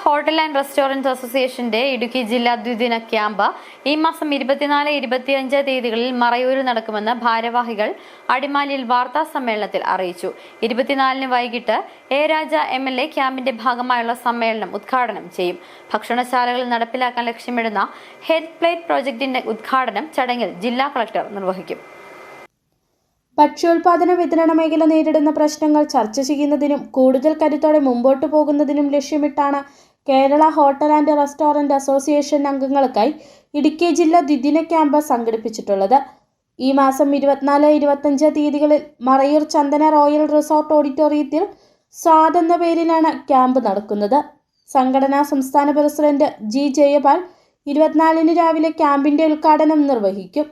Hotel and restaurant അസോസിയേഷന്റെ ഇടുക്കി ജില്ലാ ദ്വിദിന ക്യാമ്പ് ഈ മാസം ഇരുപത്തിനാല് ഇരുപത്തിയഞ്ച് തീയതികളിൽ മറയൂരിൽ നടക്കുമെന്ന് ഭാരവാഹികൾ അടിമാലിയിൽ വാർത്താ സമ്മേളനത്തിൽ അറിയിച്ചു. ഇരുപത്തിനാലിന് വൈകിട്ട് A Raja M L A ക്യാമ്പിന്റെ ഭാഗമായുള്ള സമ്മേളനം ഉദ്ഘാടനം ചെയ്യും. ഭക്ഷണശാലകളിൽ നടപ്പിലാക്കാൻ ലക്ഷ്യമിടുന്ന ഹെൽത്ത് പ്ലേറ്റ് പ്രോജക്ടിന്റെ ഉദ്ഘാടനം ചടങ്ങിൽ ജില്ലാ കളക്ടർ നിർവഹിക്കും. ഭക്ഷ്യോൽപാദന വിതരണ മേഖല നേരിടുന്ന പ്രശ്നങ്ങൾ ചർച്ച ചെയ്യുന്നതിനും കൂടുതൽ കരുത്തോടെ മുമ്പോട്ടു പോകുന്നതിനും ലക്ഷ്യമിട്ടാണ് Kerala hotel and restaurant association അംഗങ്ങൾക്കായി Idukki ജില്ലാ ദ്വിദിന ക്യാമ്പ് സംഘടിപ്പിച്ചിട്ടുള്ളത്. ഈ മാസം ഇരുപത്തിനാല് ഇരുപത്തഞ്ച് തീയതികളിൽ മറയൂർ ചന്ദന റോയൽ റിസോർട്ട് ഓഡിറ്റോറിയത്തിൽ സ്വാദ് എന്ന പേരിലാണ് ക്യാമ്പ് നടക്കുന്നത്. സംഘടനാ സംസ്ഥാന പ്രസിഡന്റ് ജി ജയപാൽ ഇരുപത്തിനാലിന് രാവിലെ ക്യാമ്പിന്റെ ഉദ്ഘാടനം നിർവഹിക്കും.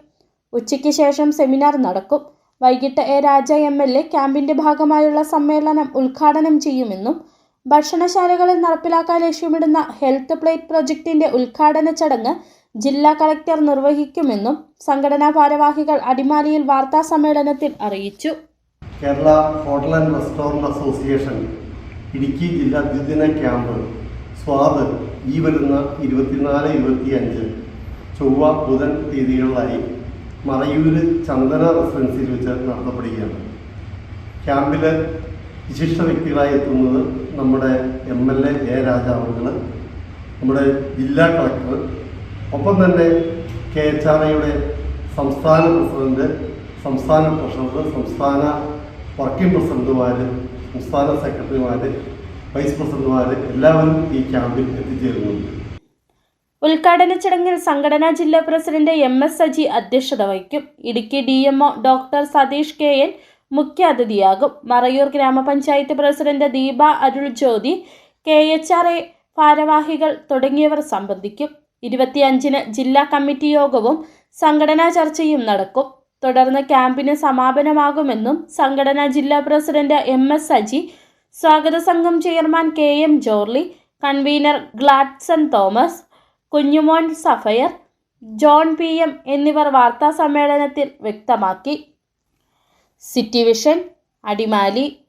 ഉച്ചയ്ക്ക് ശേഷം സെമിനാർ നടക്കും. വൈകിട്ട് A Raja M L A ക്യാമ്പിന്റെ ഭാഗമായുള്ള സമ്മേളനം ഉദ്ഘാടനം ചെയ്യുമെന്നും ഭക്ഷണശാലകളിൽ നടപ്പിലാക്കാൻ ലക്ഷ്യമിടുന്ന ഹെൽത്ത് പ്ലേറ്റ് പ്രൊജക്ടിന്റെ ഉദ്ഘാടന ചടങ്ങ് ജില്ലാ കളക്ടർ നിർവഹിക്കുമെന്നും സംഘടനാ ഭാരവാഹികൾ അടിമാലിയിൽ വാർത്താ സമ്മേളനത്തിൽ അറിയിച്ചു. Kerala hotel and restaurant association Idukki ജില്ലാ ദ്വിദിന ക്യാമ്പ് സ്വാദ് ഈ വരുന്ന ഇരുപത്തിനാല് ഇരുപത്തിയഞ്ച് ചൊവ്വ ബുധൻ തീയതികളിലായി മറയൂര് ചന്ദന റെസിഡൻസിയിൽ വെച്ച് നടത്തപ്പെടുകയാണ്. ക്യാമ്പിൽ വിശിഷ്ട വ്യക്തികളായി എത്തുന്നത് നമ്മുടെ എം എൽ എ എ രാജാവുകൾ നമ്മുടെ ജില്ലാ കളക്ടർ ഒപ്പം തന്നെ കെ എച്ച് ആർ ഐയുടെ സംസ്ഥാന പ്രസിഡന്റ് സംസ്ഥാന ട്രഷറർ സംസ്ഥാന വർക്കിംഗ് പ്രസിഡന്റുമാർ സംസ്ഥാന സെക്രട്ടറിമാർ വൈസ് പ്രസിഡന്റുമാർ എല്ലാവരും ഈ ക്യാമ്പിൽ എത്തിച്ചേരുന്നുണ്ട്. ഉദ്ഘാടന ചടങ്ങിൽ സംഘടനാ ജില്ലാ പ്രസിഡന്റ് എം എസ് സജി അധ്യക്ഷത വഹിക്കും. Idukki D M O doctor Satheesh K N മുഖ്യാതിഥിയാകും. മറയൂർ ഗ്രാമപഞ്ചായത്ത് president Deepa Arul Jyothi K H R A ഭാരവാഹികൾ തുടങ്ങിയവർ സംബന്ധിക്കും. ഇരുപത്തിയഞ്ചിന് ജില്ലാ കമ്മിറ്റി യോഗവും സംഘടനാ ചർച്ചയും നടക്കും. തുടർന്ന് ക്യാമ്പിന് സമാപനമാകുമെന്നും സംഘടനാ ജില്ലാ പ്രസിഡന്റ് എം എസ് സജി സ്വാഗത സംഘം chairman K M Jorly convener Gladson Thomas Kunjumon Sapphire John P M എന്നിവർ വാർത്താസമ്മേളനത്തിൽ വ്യക്തമാക്കി. City vision Adimali